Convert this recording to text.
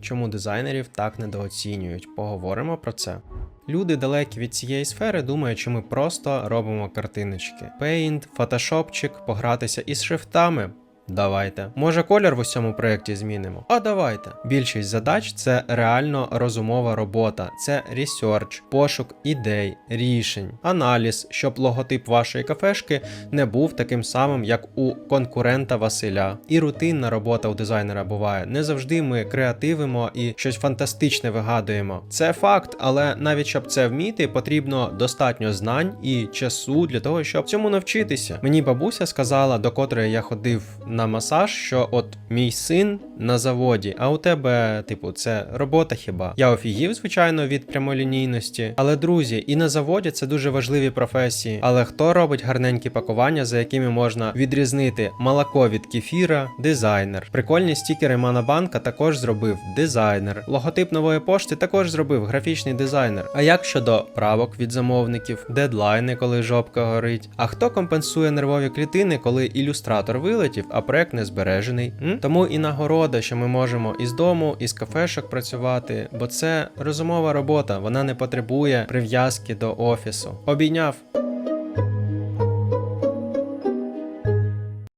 чому дизайнерів так недооцінюють. Поговоримо про це. Люди далекі від цієї сфери думають, що ми просто робимо картиночки. Paint, фотошопчик, погратися із шрифтами. Давайте. Може, колір в усьому проєкті змінимо? А давайте. Більшість задач це реально розумова робота, це ресерч, пошук ідей, рішень, аналіз, щоб логотип вашої кафешки не був таким самим, як у конкурента Василя. І рутинна робота у дизайнера буває. Не завжди ми креативимо і щось фантастичне вигадуємо. Це факт, але навіть щоб це вміти, потрібно достатньо знань і часу для того, щоб цьому навчитися. Мені бабуся сказала, до котрої я ходив на масаж, що от мій син на заводі, а у тебе, типу, це робота хіба? Я офігів, звичайно, від прямолінійності. Але друзі, і на заводі це дуже важливі професії. Але хто робить гарненькі пакування, за якими можна відрізнити молоко від кефіра, дизайнер. Прикольні стікери Манабанка також зробив дизайнер. Логотип нової пошти також зробив графічний дизайнер. А як щодо правок від замовників, дедлайни, коли жопка горить? А хто компенсує нервові клітини, коли ілюстратор вилетів, а проект не збережений? М? Тому і нагорода, що ми можемо із дому, із кафешок працювати, бо це розумова робота, вона не потребує прив'язки до офісу. Обійняв.